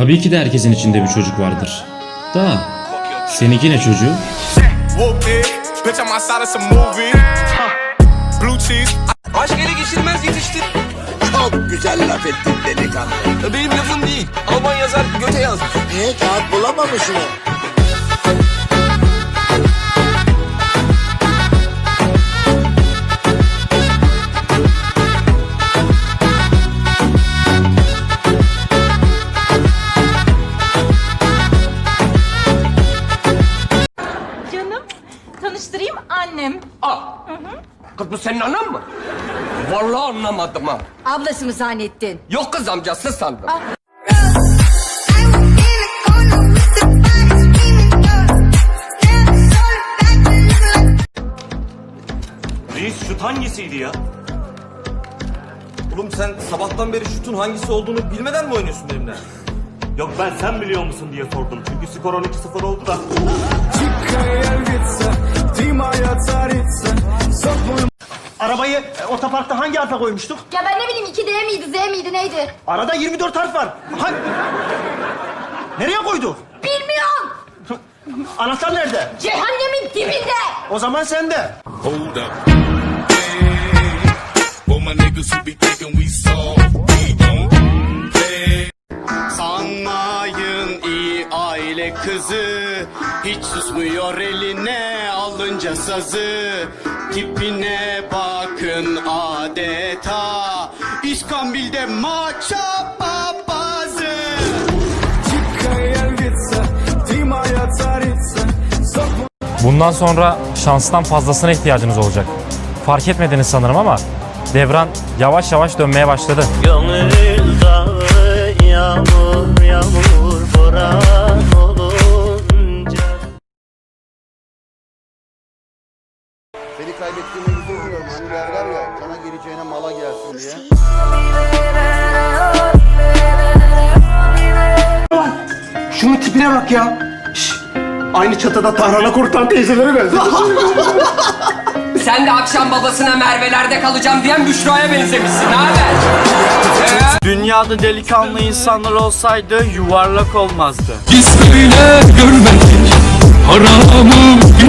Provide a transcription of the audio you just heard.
Tabii ki de herkesin içinde bir çocuk vardır. Da seninki ne çocuğu? Aşk ele geçirmez yetiştir. Çok güzel laf ettin delikanlı. Benim lafım değil. Alman yazar göte yazmış. Niye kağıt bulamamış mı? Tanıştırayım annem. Kız bu senin anan mı? Vallahi anlamadım ha. Ablası mı zannettin? Yok kız amcası sandım. Reis şut hangisiydi ya? Oğlum sen sabahtan beri şutun hangisi olduğunu bilmeden mi oynuyorsun benimle? Yok ben sen biliyor musun diye sordum. Çünkü skor 12-0 oldu da. Otoparkta hangi harfe koymuştuk? Ya ben ne bileyim 2D miydi, Z miydi, neydi? Arada 24 harf var. Hangi... Nereye koydu? Bilmiyorum. Anahtar nerede? Cehennemin dibinde. O zaman sende. hold up. For my niggas who be thinking we soft, we don't play. Sanmayın iyi aile kızı Hiç susmuyor eline alınca sazı Tipine bakın adeta İskambil'de maça papazı Bundan sonra şanstan fazlasına ihtiyacınız olacak. Fark etmediniz sanırım ama devran yavaş yavaş dönmeye başladı. Gönül dağı yağmur yağmur Seni kaybettiğime üzülmüyorum. Hani derler ya cana gireceğine mala gelsin diye. Şunun tipine bak ya. Şş, Aynı çatıda tarhana kurutan teyzelere benziyor. Sen de akşam babasına Merve'lerde kalacağım diyen Büşra'ya benzemişsin. Ne haber? Dünyada delikanlı insanlar olsaydı yuvarlak olmazdı Biz öyle görmedik, haramı bilmedik.